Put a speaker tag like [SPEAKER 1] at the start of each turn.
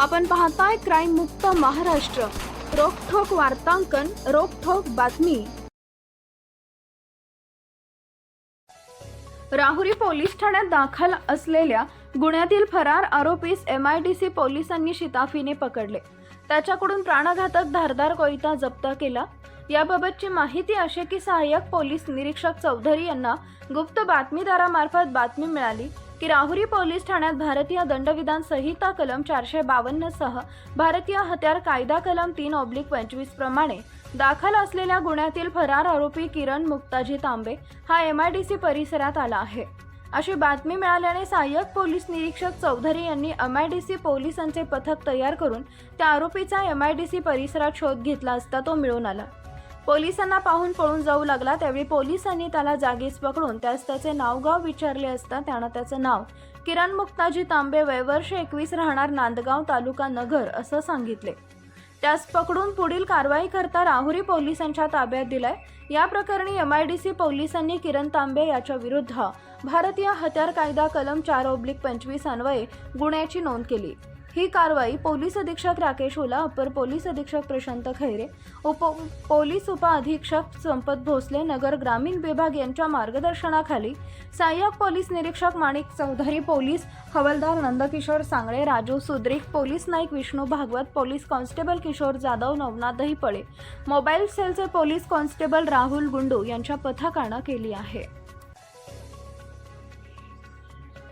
[SPEAKER 1] आपण पाहताय क्राईम मुक्त महाराष्ट्र. रोखोक वार्तांकन रोखोक बातमी. राहुरी पोलीस ठाण्यात दाखल असलेल्या गुन्ह्यातील फरार आरोपीस एम आय डी सी पोलिसांनी शिताफीने पकडले. त्याच्याकडून प्राणघातक धारदार कोयता जप्त केला. याबाबतची माहिती अशी की सहाय्यक पोलीस निरीक्षक चौधरी यांना गुप्त बातमीदारामार्फत बातमी मिळाली. की राहुरी पोलीस ठाण्यात भारतीय दंडविधान संहिता कलम चारशे बावन्न सह भारतीय हत्यार कायदा कलम तीन ऑब्लिक पंचवीस प्रमाणे दाखल असलेल्या गुन्ह्यातील फरार आरोपी किरण मुक्ताजी तांबे हा एम आय डी सी परिसरात आला आहे. अशी बातमी मिळाल्याने सहाय्यक पोलीस निरीक्षक चौधरी यांनी एम आय डी सी पोलिसांचे पथक तयार करून त्या आरोपीचा एम आय डी सी परिसरात शोध घेतला असता तो मिळून आला. पोलिसांना पाहून पळून जाऊ लागला त्यावेळी पोलिसांनी त्याला जागीच पकडून त्यास त्याचे नावगाव विचारले असता त्यानं त्याचं नाव किरण मुक्ताजी तांबे वयवर्ष एकवीस राहणार नांदगाव तालुका नगर असं सांगितले. त्यास पकडून पुढील कारवाई करता राहुरी पोलिसांच्या ताब्यात दिलाय. या प्रकरणी सी पोलिसांनी किरण तांबे याच्या विरुद्ध भारतीय हत्यार कायदा कलम चार ओब्लिक पंचवीस अन्वये गुन्ह्याची नोंद केली. ही कारवाई पोलीस अधीक्षक राकेश ओला अपर पोलीस अधीक्षक प्रशांत खैरे उप पोलीस उपअधीक्षक संपत भोसले नगर ग्रामीण विभाग यांच्या मार्गदर्शनाखाली सहाय्यक पोलीस निरीक्षक माणिक चौधरी पोलीस हवालदार Nandkishor Sangle Raju Sudrik police Naik Vishnu Bhagwat police constable Kishor Jadhav Navnath Dahiphale mobile सेलचे पोलीस कॉन्स्टेबल राहुल गुंडू यांच्या पथकानं केली आहे.